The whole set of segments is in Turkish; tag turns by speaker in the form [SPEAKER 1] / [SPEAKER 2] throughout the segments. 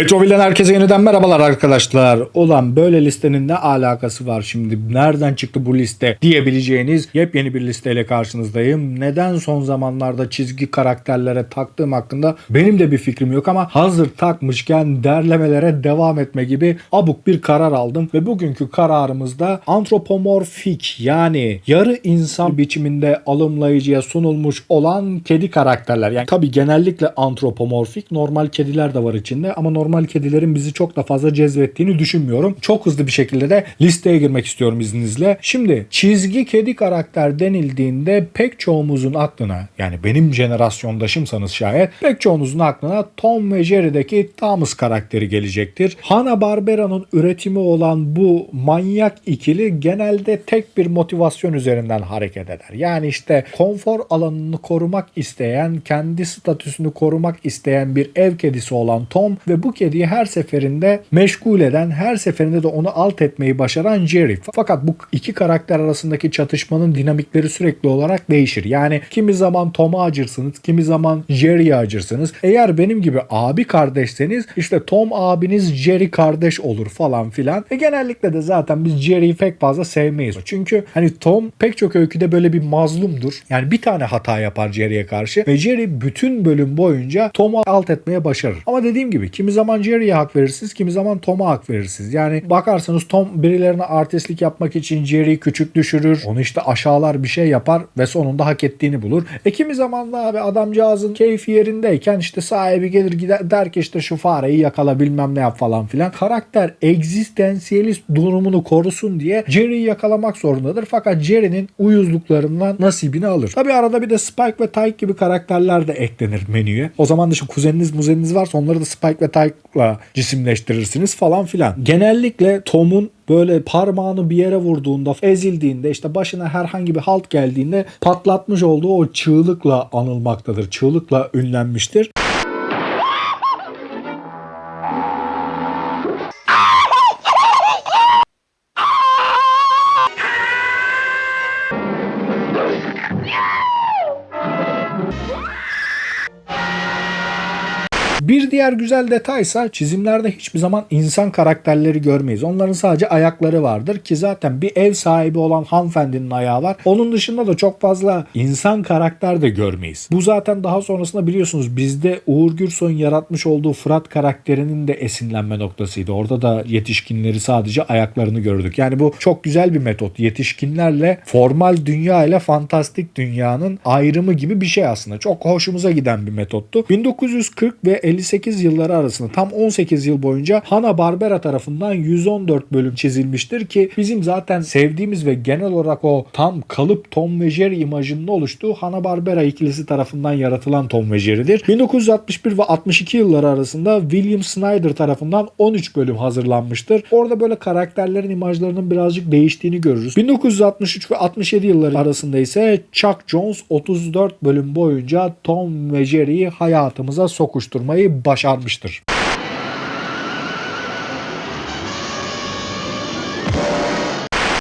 [SPEAKER 1] Retroville'den herkese yeniden merhabalar arkadaşlar. Ulan böyle listenin ne alakası var şimdi? Nereden çıktı bu liste diyebileceğiniz yepyeni bir listeyle karşınızdayım. Neden son zamanlarda çizgi karakterlere taktığım hakkında benim de bir fikrim yok ama hazır takmışken derlemelere devam etme gibi abuk bir karar aldım ve bugünkü kararımızda antropomorfik yani yarı insan biçiminde alımlayıcıya sunulmuş olan kedi karakterler. Yani tabi genellikle antropomorfik normal kediler de var içinde ama normal kedilerin bizi çok da fazla cezbettiğini düşünmüyorum. Çok hızlı bir şekilde de listeye girmek istiyorum izninizle. Şimdi çizgi kedi karakter denildiğinde pek çoğumuzun aklına yani benim jenerasyondaşımsanız şayet pek çoğunuzun aklına Tom ve Jerry'deki Thomas karakteri gelecektir. Hanna-Barbera'nın üretimi olan bu manyak ikili genelde tek bir motivasyon üzerinden hareket eder. Yani işte konfor alanını korumak isteyen, kendi statüsünü korumak isteyen bir ev kedisi olan Tom ve bu kediyi her seferinde meşgul eden, her seferinde de onu alt etmeyi başaran Jerry. Fakat bu iki karakter arasındaki çatışmanın dinamikleri sürekli olarak değişir. Yani kimi zaman Tom'a acırsınız, kimi zaman Jerry'ye acırsınız. Eğer benim gibi abi kardeşseniz işte Tom abiniz Jerry kardeş olur falan filan. E genellikle de zaten biz Jerry'yi pek fazla sevmeyiz. Çünkü hani Tom pek çok öyküde böyle bir mazlumdur. Yani bir tane hata yapar Jerry'ye karşı ve Jerry bütün bölüm boyunca Tom'u alt etmeye başarır. Ama dediğim gibi kimi zaman Jerry'ye hak verirsiniz, kimi zaman Tom'a hak verirsiniz. Yani bakarsanız Tom birilerine artistlik yapmak için Jerry'yi küçük düşürür. Onu işte aşağılar bir şey yapar ve sonunda hak ettiğini bulur. E kimi zaman da abi adamcağızın keyfi yerindeyken işte sahibi gelir gider der ki işte şu fareyi yakala bilmem ne yap falan filan. Karakter egzistansiyelist durumunu korusun diye Jerry'yi yakalamak zorundadır. Fakat Jerry'nin uyuzluklarından nasibini alır. Tabi arada bir de Spike ve Tyke gibi karakterler de eklenir menüye. O zaman da işte kuzeniniz muzeniniz varsa onları da Spike ve Tyke'la cisimleştirirsiniz falan filan. Genellikle Tom'un böyle parmağını bir yere vurduğunda, ezildiğinde, işte başına herhangi bir halt geldiğinde patlatmış olduğu o çığlıkla anılmaktadır. Çığlıkla ünlenmiştir. Bir diğer güzel detaysa çizimlerde hiçbir zaman insan karakterleri görmeyiz. Onların sadece ayakları vardır ki zaten bir ev sahibi olan hanımefendinin ayağı var. Onun dışında da çok fazla insan karakter de görmeyiz. Bu zaten daha sonrasında biliyorsunuz bizde Uğur Gürsoy'un yaratmış olduğu Fırat karakterinin de esinlenme noktasıydı. Orada da yetişkinleri sadece ayaklarını gördük. Yani bu çok güzel bir metot. Yetişkinlerle formal dünya ile fantastik dünyanın ayrımı gibi bir şey aslında. Çok hoşumuza giden bir metottu. 1940 ve 58 yılları arasında tam 18 yıl boyunca Hanna-Barbera tarafından 114 bölüm çizilmiştir ki bizim zaten sevdiğimiz ve genel olarak o tam kalıp Tom ve Jerry imajının oluştuğu Hanna-Barbera ikilisi tarafından yaratılan Tom ve Jerry'dir. 1961 ve 62 yılları arasında William Snyder tarafından 13 bölüm hazırlanmıştır. Orada böyle karakterlerin imajlarının birazcık değiştiğini görürüz. 1963 ve 67 yılları arasında ise Chuck Jones 34 bölüm boyunca Tom ve Jerry'yi hayatımıza sokuşturmayı başarmıştır.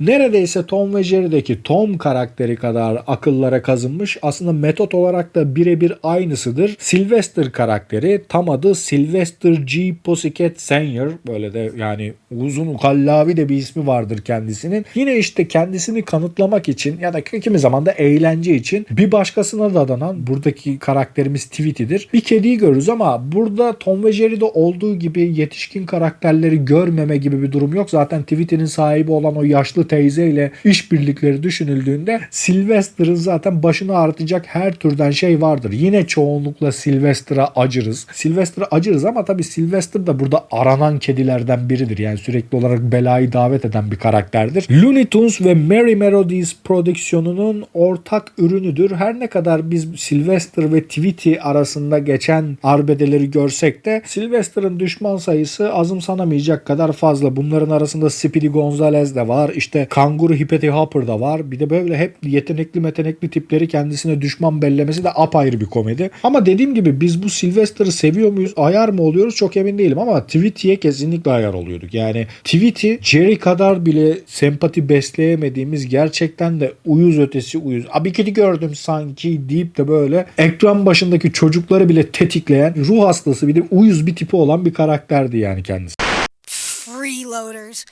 [SPEAKER 1] Neredeyse Tom ve Jerry'deki Tom karakteri kadar akıllara kazınmış aslında metot olarak da birebir aynısıdır. Sylvester karakteri tam adı Sylvester G. Pussycat Senior böyle de yani uzun ukallavi de bir ismi vardır kendisinin. Yine işte kendisini kanıtlamak için ya da kimi zaman da eğlence için bir başkasına da adanan buradaki karakterimiz Tweety'dir. Bir kediyi görürüz ama burada Tom ve Jerry'de olduğu gibi yetişkin karakterleri görmeme gibi bir durum yok. Zaten Tweety'nin sahibi olan o yaşlı teyze ile işbirlikleri düşünüldüğünde Sylvester'ın zaten başını ağrıtacak her türden şey vardır. Yine çoğunlukla Sylvester'a acırız. Sylvester'a acırız ama tabii Sylvester da burada aranan kedilerden biridir. Yani sürekli olarak belayı davet eden bir karakterdir. Looney Tunes ve Merry Melodies prodüksiyonunun ortak ürünüdür. Her ne kadar biz Sylvester ve Tweety arasında geçen arbedeleri görsek de Sylvester'ın düşman sayısı azımsanamayacak kadar fazla. Bunların arasında Speedy Gonzales de var. İşte işte kanguru Hippety Hopper da var. Bir de böyle hep yetenekli metenekli tipleri kendisine düşman bellemesi de apayrı bir komedi. Ama dediğim gibi biz bu Sylvester'ı seviyor muyuz? Ayar mı oluyoruz? Çok emin değilim ama Tweety'ye kesinlikle ayar oluyorduk. Yani Tweety Jerry kadar bile sempati besleyemediğimiz gerçekten de uyuz ötesi uyuz. Abi kedi gördüm sanki deyip de böyle ekran başındaki çocukları bile tetikleyen ruh hastası bir de uyuz bir tipi olan bir karakterdi yani kendisi.
[SPEAKER 2] Freeloaders.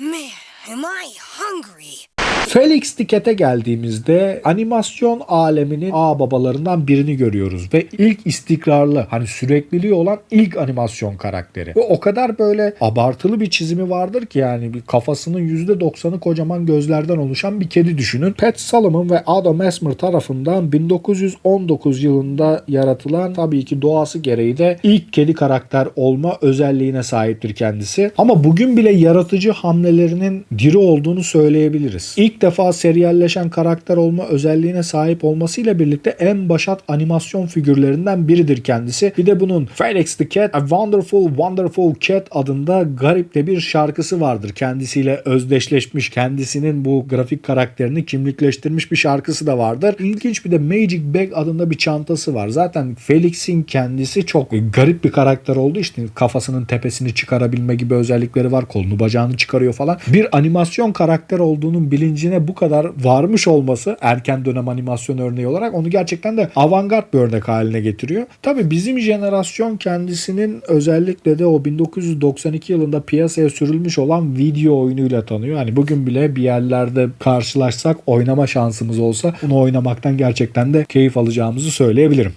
[SPEAKER 2] Man, am I hungry.
[SPEAKER 1] Felix Dicket'e geldiğimizde animasyon aleminin ağ babalarından birini görüyoruz ve ilk istikrarlı hani sürekliliği olan ilk animasyon karakteri. Ve o kadar böyle abartılı bir çizimi vardır ki yani bir kafasının %90'ı kocaman gözlerden oluşan bir kedi düşünün. Pat Solomon ve Adam Esmer tarafından 1919 yılında yaratılan tabii ki doğası gereği de ilk kedi karakter olma özelliğine sahiptir kendisi. Ama bugün bile yaratıcı hamlelerinin diri olduğunu söyleyebiliriz. İlk defa seriyelleşen karakter olma özelliğine sahip olmasıyla birlikte en başat animasyon figürlerinden biridir kendisi. Bir de bunun Felix the Cat, A Wonderful Wonderful Cat adında garip de bir şarkısı vardır. Kendisiyle özdeşleşmiş, kendisinin bu grafik karakterini kimlikleştirmiş bir şarkısı da vardır. İlginç bir de Magic Bag adında bir çantası var. Zaten Felix'in kendisi çok garip bir karakter olduğu için kafasının tepesini çıkarabilme gibi özellikleri var. Kolunu bacağını çıkarıyor falan. Bir animasyon karakter olduğunun bilincine bu kadar varmış olması erken dönem animasyon örneği olarak onu gerçekten de avantgard bir örnek haline getiriyor. Tabii bizim jenerasyon kendisinin özellikle de o 1992 yılında piyasaya sürülmüş olan video oyunuyla tanıyor. Hani bugün bile bir yerlerde karşılaşsak oynama şansımız olsa bunu oynamaktan gerçekten de keyif alacağımızı söyleyebilirim.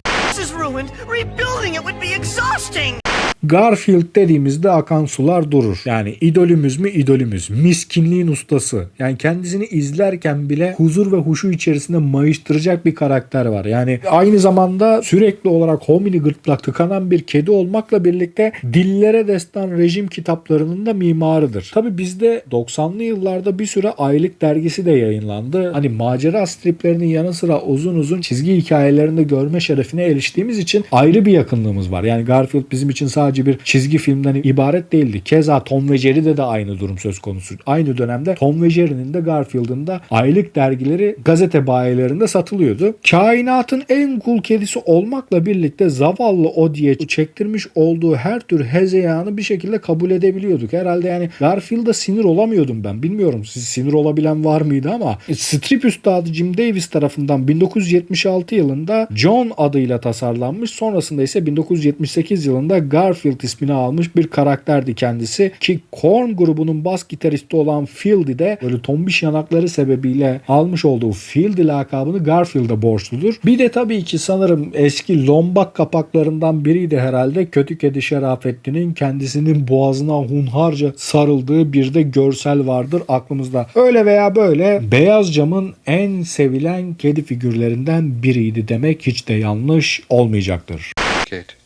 [SPEAKER 1] Garfield dediğimizde akan sular durur. Yani idolümüz mü idolümüz. Miskinliğin ustası. Yani kendisini izlerken bile huzur ve huşu içerisinde mayıştıracak bir karakter var. Yani aynı zamanda sürekli olarak homini gırtlak tıkanan bir kedi olmakla birlikte dillere destan rejim kitaplarının da mimarıdır. Tabi bizde 90'lı yıllarda bir süre aylık dergisi de yayınlandı. Hani macera striplerinin yanı sıra uzun uzun çizgi hikayelerinde görme şerefine eriştiğimiz için ayrı bir yakınlığımız var. Yani Garfield bizim için sadece bir çizgi filmden ibaret değildi. Keza Tom ve Jerry'de de aynı durum söz konusu. Aynı dönemde Tom ve Jerry'nin de Garfield'ın da aylık dergileri gazete bayilerinde satılıyordu. Kainatın en cool kedisi olmakla birlikte zavallı o diye çektirmiş olduğu her tür hezeyanı bir şekilde kabul edebiliyorduk. Herhalde yani Garfield'a sinir olamıyordum ben. Bilmiyorum siz sinir olabilen var mıydı ama strip üstadı Jim Davis tarafından 1976 yılında John adıyla tasarlanmış. Sonrasında ise 1978 yılında Garfield ismini almış bir karakterdi kendisi ki Korn grubunun bas gitaristi olan Fieldy de böyle tombiş yanakları sebebiyle almış olduğu Fieldy lakabını Garfield'a borçludur. Bir de tabii ki sanırım eski lombak kapaklarından biriydi herhalde. Kötü Kedi Şerafettin'in kendisinin boğazına hunharca sarıldığı bir de görsel vardır aklımızda. Öyle veya böyle Beyaz Cam'ın en sevilen kedi figürlerinden biriydi demek hiç de yanlış olmayacaktır.
[SPEAKER 3] Kate.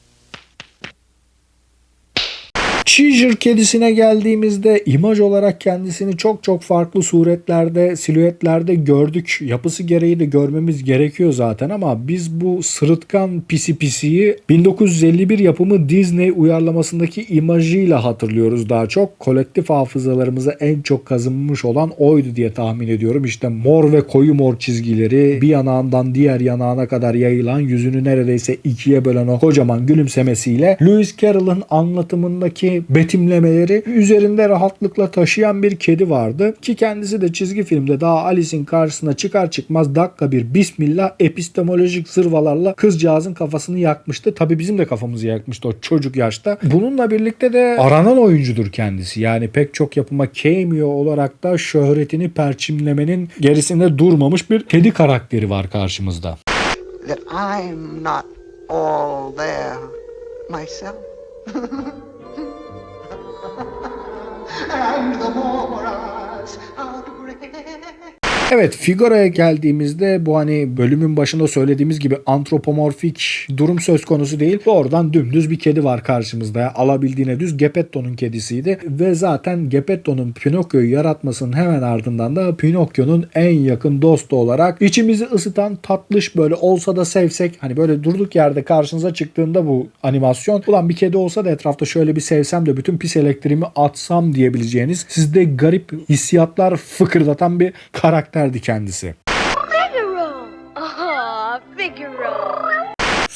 [SPEAKER 1] Cheshire kedisine geldiğimizde imaj olarak kendisini çok çok farklı suretlerde, silüetlerde gördük. Yapısı gereği de görmemiz gerekiyor zaten ama biz bu sırıtkan pisi pisiyi 1951 yapımı Disney uyarlamasındaki imajıyla hatırlıyoruz daha çok. Kolektif hafızalarımıza en çok kazınmış olan oydu diye tahmin ediyorum. İşte mor ve koyu mor çizgileri bir yanağından diğer yanağına kadar yayılan yüzünü neredeyse ikiye bölen o kocaman gülümsemesiyle Lewis Carroll'ın anlatımındaki betimlemeleri üzerinde rahatlıkla taşıyan bir kedi vardı ki kendisi de çizgi filmde daha Alice'in karşısına çıkar çıkmaz dakika bir bismillah epistemolojik zırvalarla kızcağızın kafasını yakmıştı. Tabi bizim de kafamızı yakmıştı o çocuk yaşta. Bununla birlikte de aranan oyuncudur kendisi. Yani pek çok yapıma cameo olarak da şöhretini perçimlemenin gerisinde durmamış bir kedi karakteri var karşımızda.
[SPEAKER 4] that I'm not all there myself. and the more us out of breath.
[SPEAKER 1] Evet Figura'ya geldiğimizde bu hani bölümün başında söylediğimiz gibi antropomorfik durum söz konusu değil. Doğrudan dümdüz bir kedi var karşımızda. Alabildiğine düz Geppetto'nun kedisiydi. Ve zaten Geppetto'nun Pinokyo'yu yaratmasının hemen ardından da Pinokyo'nun en yakın dostu olarak içimizi ısıtan tatlış böyle olsa da sevsek hani böyle durduk yerde karşınıza çıktığında bu animasyon ulan bir kedi olsa da etrafta şöyle bir sevsem de bütün pis elektriğimi atsam diyebileceğiniz sizde garip hissiyatlar fıkırdatan bir karakterdi kendisi.
[SPEAKER 3] Figaro! Aw, Figaro!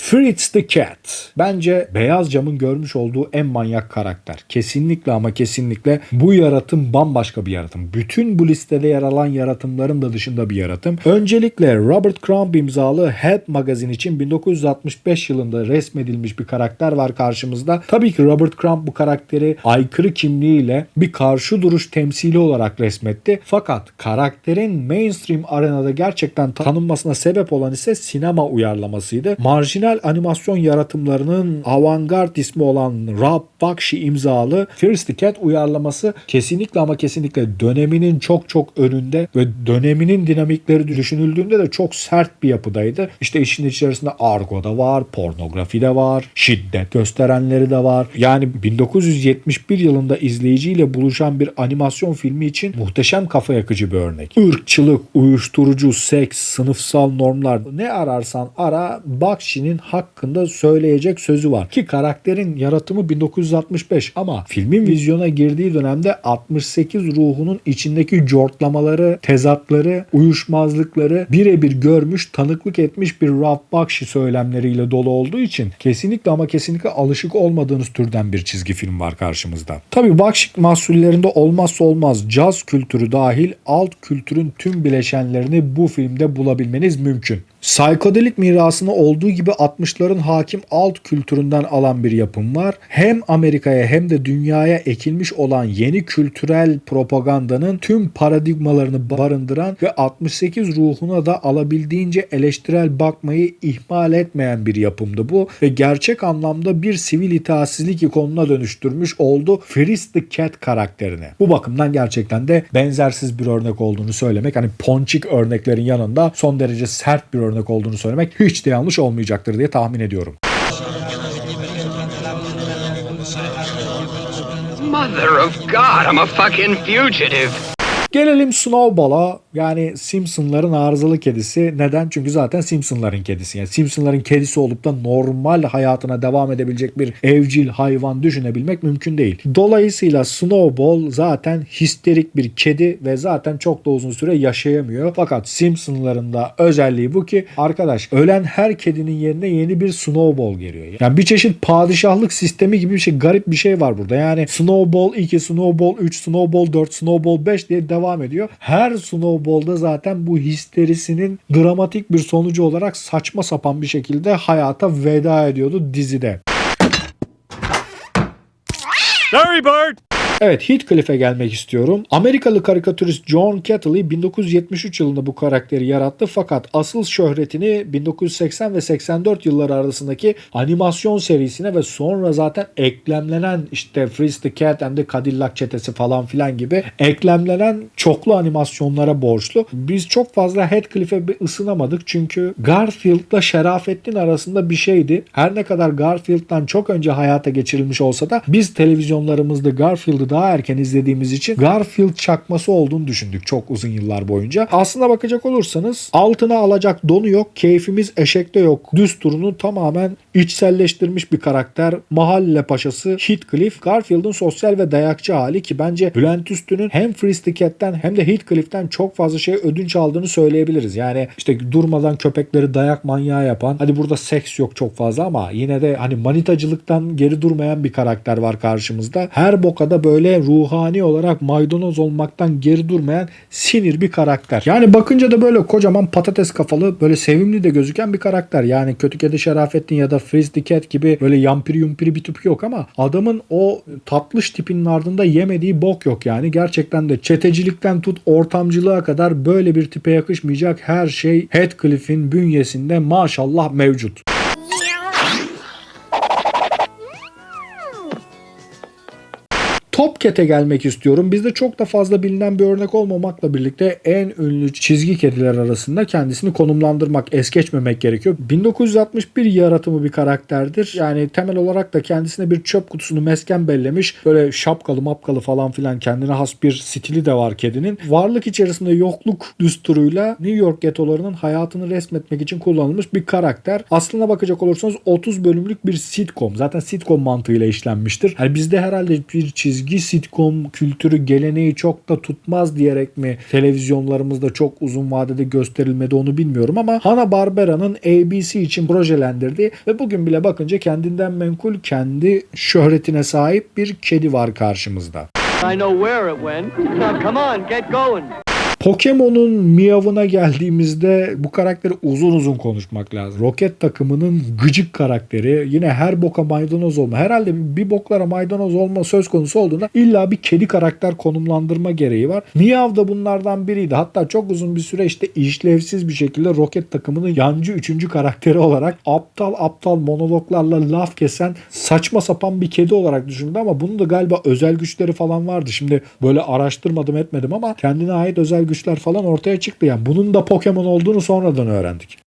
[SPEAKER 1] Fritz the Cat. Bence Beyaz Cam'ın görmüş olduğu en manyak karakter. Kesinlikle ama kesinlikle bu yaratım bambaşka bir yaratım. Bütün bu listede yer alan yaratımların da dışında bir yaratım. Öncelikle Robert Crumb imzalı Help magazin için 1965 yılında resmedilmiş bir karakter var karşımızda. Tabii ki Robert Crumb bu karakteri aykırı kimliğiyle bir karşı duruş temsili olarak resmetti. Fakat karakterin mainstream arenada gerçekten tanınmasına sebep olan ise sinema uyarlamasıydı. Marjinal animasyon yaratımlarının avantgard ismi olan Rob Bakshi imzalı the Cat uyarlaması kesinlikle ama kesinlikle döneminin çok çok önünde ve döneminin dinamikleri düşünüldüğünde de çok sert bir yapıdaydı. İşte işin içerisinde argo da var, pornografi de var, şiddet gösterenleri de var. Yani 1971 yılında izleyiciyle buluşan bir animasyon filmi için muhteşem kafa yakıcı bir örnek. Irkçılık, uyuşturucu, seks, sınıfsal normlar ne ararsan ara Bakshi'nin hakkında söyleyecek sözü var. Ki karakterin yaratımı 1965 ama filmin vizyona girdiği dönemde 68 ruhunun içindeki cortlamaları, tezatları, uyuşmazlıkları birebir görmüş, tanıklık etmiş bir Ralph Bakshi söylemleriyle dolu olduğu için kesinlikle ama kesinlikle alışık olmadığınız türden bir çizgi film var karşımızda. Tabi Bakshi mahsullerinde olmazsa olmaz caz kültürü dahil alt kültürün tüm bileşenlerini bu filmde bulabilmeniz mümkün. Psikodelik mirasını olduğu gibi 60'ların hakim alt kültüründen alan bir yapım var. Hem Amerika'ya hem de dünyaya ekilmiş olan yeni kültürel propagandanın tüm paradigmalarını barındıran ve 68 ruhuna da alabildiğince eleştirel bakmayı ihmal etmeyen bir yapımdı bu ve gerçek anlamda bir sivil itaatsizlik ikonuna dönüştürmüş oldu Fritz the Cat karakterini. Bu bakımdan gerçekten de benzersiz bir örnek olduğunu söylemek hani ponçik örneklerin yanında son derece sert bir örnek olduğunu söylemek hiç de yanlış olmayacaktır diye tahmin ediyorum.
[SPEAKER 5] Mother of God, I'm a fucking fugitive.
[SPEAKER 1] Gelelim Snowball'a yani Simpsonların arızalı kedisi. Neden? Çünkü zaten Simpsonların kedisi. Yani Simpsonların kedisi olup da normal hayatına devam edebilecek bir evcil hayvan düşünebilmek mümkün değil. Dolayısıyla Snowball zaten histerik bir kedi ve zaten çok da uzun süre yaşayamıyor. Fakat Simpsonların da özelliği bu ki arkadaş ölen her kedinin yerine yeni bir Snowball geliyor. Yani bir çeşit padişahlık sistemi gibi bir şey garip bir şey var burada. Yani Snowball 2, Snowball 3, Snowball 4, Snowball 5 diye devam ediyor. Her Snowball'da zaten bu histerisinin dramatik bir sonucu olarak saçma sapan bir şekilde hayata veda ediyordu dizide.
[SPEAKER 6] Sorry, Bart.
[SPEAKER 1] Evet Heathcliff'e gelmek istiyorum. Amerikalı karikatürist John Cattley 1973 yılında bu karakteri yarattı fakat asıl şöhretini 1980 ve 84 yılları arasındaki animasyon serisine ve sonra zaten eklemlenen işte Fritz the Cat and the Cadillac çetesi falan filan gibi eklemlenen çoklu animasyonlara borçlu. Biz çok fazla Heathcliff'e ısınamadık çünkü Garfield'la Şerafettin arasında bir şeydi. Her ne kadar Garfield'dan çok önce hayata geçirilmiş olsa da biz televizyonlarımızda Garfield'ı daha erken izlediğimiz için Garfield çakması olduğunu düşündük çok uzun yıllar boyunca. Aslına bakacak olursanız altına alacak donu yok, keyfimiz eşekte yok. Düz turunu tamamen içselleştirmiş bir karakter. Mahalle paşası Heathcliff, Garfield'ın sosyal ve dayakçı hali ki bence Bülent Üstün'ün hem Cat'ten hem de Heathcliff'ten çok fazla şey ödünç aldığını söyleyebiliriz. Yani işte durmadan köpekleri dayak manyağı yapan, hadi burada seks yok çok fazla ama yine de hani manitacılıktan geri durmayan bir karakter var karşımızda. Her bokada böyle ruhani olarak maydanoz olmaktan geri durmayan sinir bir karakter. Yani bakınca da böyle kocaman patates kafalı böyle sevimli de gözüken bir karakter. Yani Kötü Kedi Şerafettin ya da the Cat gibi böyle yampiri yumpiri bir tip yok ama adamın o tatlış tipinin ardında yemediği bok yok yani. Gerçekten de çetecilikten tut ortamcılığa kadar böyle bir tipe yakışmayacak her şey Heathcliff'in bünyesinde maşallah mevcut. Top Rocket'e gelmek istiyorum. Bizde çok da fazla bilinen bir örnek olmamakla birlikte en ünlü çizgi kediler arasında kendisini konumlandırmak, es geçmemek gerekiyor. 1961 yaratımı bir karakterdir. Yani temel olarak da kendisine bir çöp kutusunu mesken bellemiş. Böyle şapkalı mapkalı falan filan kendine has bir stili de var kedinin. Varlık içerisinde yokluk düsturuyla New York getolarının hayatını resmetmek için kullanılmış bir karakter. Aslına bakacak olursanız 30 bölümlük bir sitcom. Zaten sitcom mantığıyla işlenmiştir. Yani bizde herhalde bir çizgi sitcom kültürü geleneği çok da tutmaz diyerek mi televizyonlarımızda çok uzun vadede gösterilmedi onu bilmiyorum ama Hanna-Barbera'nın ABC için projelendirdiği ve bugün bile bakınca kendinden menkul kendi şöhretine sahip bir kedi var karşımızda.
[SPEAKER 6] I know where it went. Now, come on, get going.
[SPEAKER 1] Pokemon'un miyavına geldiğimizde bu karakteri uzun uzun konuşmak lazım. Roket takımının gıcık karakteri yine her boka maydanoz olma. Herhalde bir boklara maydanoz olma söz konusu olduğunda illa bir kedi karakter konumlandırma gereği var. Miyav da bunlardan biriydi. Hatta çok uzun bir süre işte işlevsiz bir şekilde roket takımının yancı üçüncü karakteri olarak aptal aptal monologlarla laf kesen saçma sapan bir kedi olarak düşündü ama bunun da galiba özel güçleri falan vardı. Şimdi böyle araştırmadım etmedim ama kendine ait özel güçler falan ortaya çıktı. Yani bunun da Pokemon olduğunu sonradan öğrendik.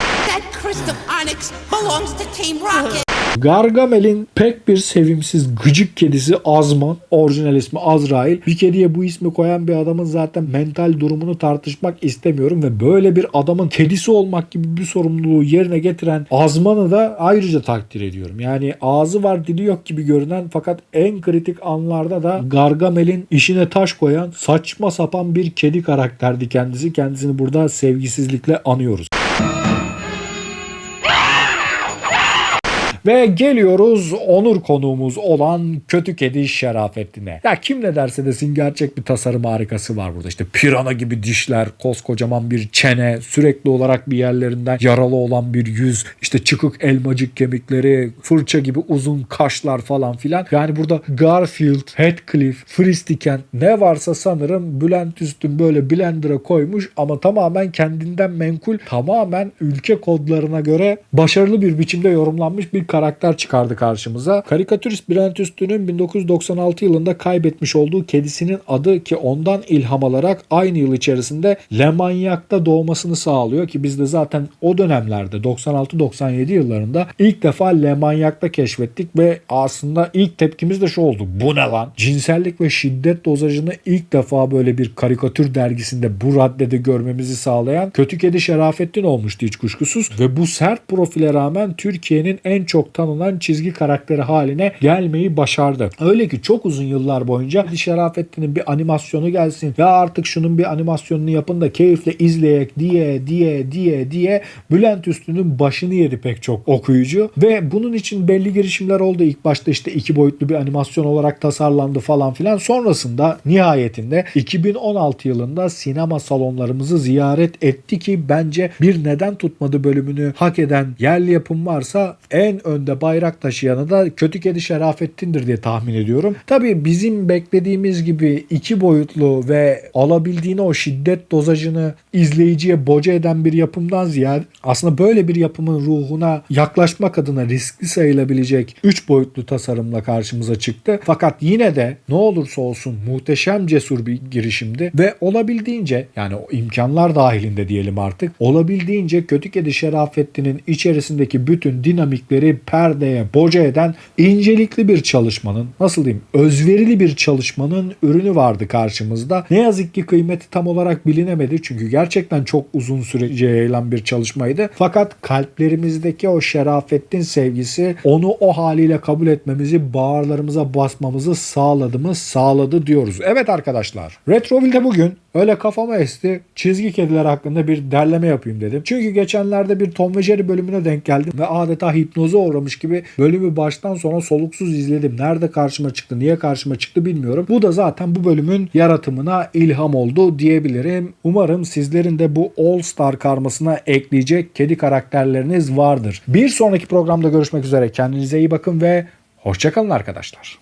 [SPEAKER 1] Gargamel'in pek bir sevimsiz gıcık kedisi Azman, orijinal ismi Azrail. Bir kediye bu ismi koyan bir adamın zaten mental durumunu tartışmak istemiyorum ve böyle bir adamın kedisi olmak gibi bir sorumluluğu yerine getiren Azman'ı da ayrıca takdir ediyorum. Yani ağzı var dili yok gibi görünen fakat en kritik anlarda da Gargamel'in işine taş koyan saçma sapan bir kedi karakterdi kendisi. Kendisini burada sevgisizlikle anıyoruz. Ve geliyoruz onur konuğumuz olan kötü kedi Şerafettin'e. Ya kim ne derse desin gerçek bir tasarım harikası var burada. İşte pirana gibi dişler, koskocaman bir çene, sürekli olarak bir yerlerinden yaralı olan bir yüz, işte çıkık elmacık kemikleri, fırça gibi uzun kaşlar falan filan. Yani burada Garfield, Heathcliff, Fristiken ne varsa sanırım Bülent Üstün böyle blender'a koymuş ama tamamen kendinden menkul, tamamen ülke kodlarına göre başarılı bir biçimde yorumlanmış bir karakter çıkardı karşımıza. Karikatürist Bülent Üstün'ün 1996 yılında kaybetmiş olduğu kedisinin adı ki ondan ilham alarak aynı yıl içerisinde Le Manyak'ta doğmasını sağlıyor ki biz de zaten o dönemlerde 96-97 yıllarında ilk defa Le Manyak'ta keşfettik ve aslında ilk tepkimiz de şu oldu. Bu ne lan? Cinsellik ve şiddet dozajını ilk defa böyle bir karikatür dergisinde bu raddede görmemizi sağlayan Kötü Kedi Şerafettin olmuştu hiç kuşkusuz ve bu sert profile rağmen Türkiye'nin en çok tanınan çizgi karakteri haline gelmeyi başardı. Öyle ki çok uzun yıllar boyunca Şerafettin'in bir animasyonu gelsin ve artık şunun bir animasyonunu yapın da keyifle izleyek diye diye diye diye Bülent Üstün'ün başını yedi pek çok okuyucu ve bunun için belli girişimler oldu. İlk başta işte iki boyutlu bir animasyon olarak tasarlandı falan filan. Sonrasında nihayetinde 2016 yılında sinema salonlarımızı ziyaret etti ki bence bir neden tutmadı bölümünü hak eden yerli yapım varsa en önde bayrak taşıyanı da Kötü Kedi Şerafettin'dir diye tahmin ediyorum. Tabii bizim beklediğimiz gibi iki boyutlu ve alabildiğine o şiddet dozajını izleyiciye boca eden bir yapımdan ziyade aslında böyle bir yapımın ruhuna yaklaşmak adına riskli sayılabilecek 3 boyutlu tasarımla karşımıza çıktı. Fakat yine de ne olursa olsun muhteşem cesur bir girişimdi ve olabildiğince yani o imkanlar dahilinde diyelim artık olabildiğince Kötü Kedi Şerafettin'in içerisindeki bütün dinamikleri perdeye boca eden incelikli bir çalışmanın nasıl diyeyim özverili bir çalışmanın ürünü vardı karşımızda. Ne yazık ki kıymeti tam olarak bilinemedi çünkü gerçekten çok uzun sürece yayılan bir çalışmaydı. Fakat kalplerimizdeki o Şerafettin sevgisi onu o haliyle kabul etmemizi bağırlarımıza basmamızı sağladı mı sağladı diyoruz. Evet arkadaşlar Retroville'de bugün öyle kafama esti çizgi kediler hakkında bir derleme yapayım dedim. Çünkü geçenlerde bir Tom ve Jerry bölümüne denk geldim ve adeta hipnoza uğramış gibi bölümü baştan sona soluksuz izledim. Nerede karşıma çıktı, niye karşıma çıktı bilmiyorum. Bu da zaten bu bölümün yaratımına ilham oldu diyebilirim. Umarım sizlerin de bu All Star karmasına ekleyecek kedi karakterleriniz vardır. Bir sonraki programda görüşmek üzere. Kendinize iyi bakın ve hoşçakalın arkadaşlar.